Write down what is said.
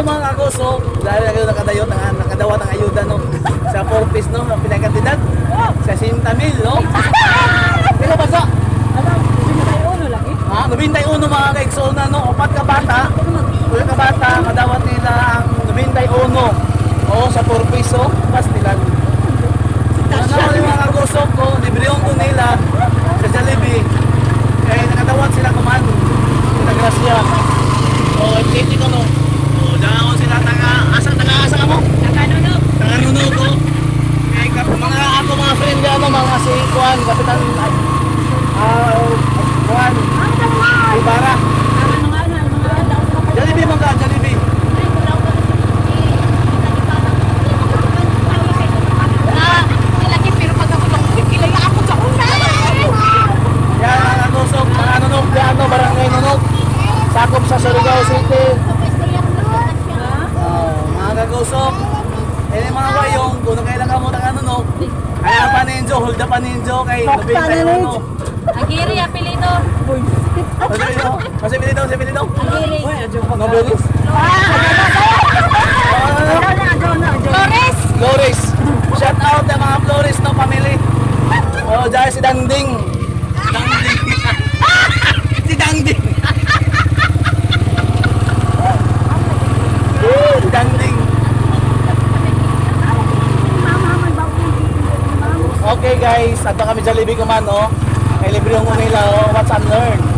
mga kagoso, dahil ako nakadayo, naka- nakadawat ang ayuda no, sa 4 piece no, ang pinakantidad, sa 50 mil no. Pila ba sa? Ha? 91 mga kaigsona no, upat ka bata, upat ka bata, madawat nila ang 91. Oo, sa 4 piece oh, pas nila. Ano yung mga kagoso ko, librehon ko nila sa Jollibee. Kaya nakadawat sila kuman. Sa Gracia. O, oh, update ko no. O, dahil ako sila taga, asa, taga asa ka mo? Taga nuno ko. Kaya kap, mga ako mga friend ano, mga si Juan, Kapitan, ah, Juan, Ibarra. Jollibee mga ka, Jollibee. Mga nunok. Sakop sa Surigao City. Oh, mga kagusok. Eh mga wayong, kung kailan ka mo ng ano no, kaya pa ninjo, hold up pa ninjo kay Nobel tayo no. Agiri, apelido. Kasi dito, kasi dito, kasi dito. Agiri. Nobelis. Flores. Flores. Shout out sa mga Flores no family. Oh, dahil si Dangding. Okay guys, ato kami Jollibee kuman oh. May libre yung nila oh, what's and.